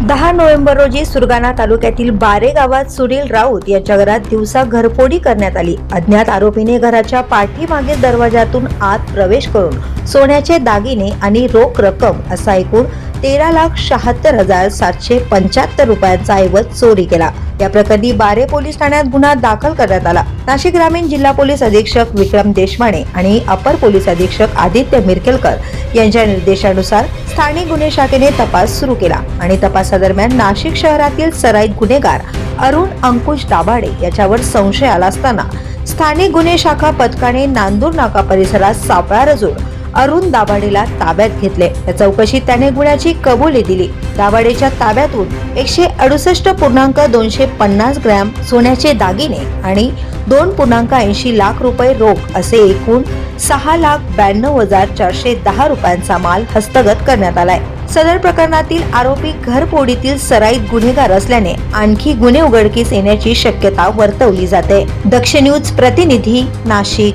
दहा नोव्हेंबर रोजी सुरगाणा तालुक्यातील बारे गावात सुनील राऊत यांच्या घरात दिवसा घरफोडी करण्यात आली. अज्ञात आरोपीने घराच्या पाठीमागे दरवाजातून आत प्रवेश करून सोन्याचे दागिने आणि रोख रक्कम असा एकूण तेरा लाख शहात्तर हजार सातशे पंच्याहत्तर रुपयांचा ऐवज चोरी केला. या प्रकरणी बारे पोलीस ठाण्यात गुन्हा दाखल करण्यात आला. नाशिक ग्रामीण जिल्हा पोलीस अधीक्षक विक्रम देशमाने आणि अपर पोलीस अधीक्षक आदित्य मिरकेलकर यांच्या निर्देशानुसार स्थानिक गुन्हे शाखेने तपास सुरू केला आणि तपासादरम्यान नाशिक शहरातील सराईत गुन्हेगार अरुण अंकुश दाभाडे याच्यावर संशय आला असताना स्थानिक गुन्हे शाखा पथकाने नांदूर नाका परिसरात सापळा रचून अरुण दाभाडेला ताब्यात घेतले. या चौकशीत त्याने गुन्ह्याची कबुली दिली. दाभाडेच्या ताब्यातून एकशे अडुसष्ट पूर्णांक दोनशे पन्नास ग्रॅम सोन्याचे दागिने आणि दोन पूर्णांक ऐंशी लाख रुपये रोख असे एकूण सहा लाख ब्याण्णव हजार चारशे दहा रुपयांचा माल हस्तगत करण्यात आलाय. सदर प्रकरणातील आरोपी घरफोडीतील सराईत गुन्हेगार असल्याने आणखी गुन्हे उघडकीस येण्याची शक्यता वर्तवली जाते. दक्ष न्यूज प्रतिनिधी नाशिक.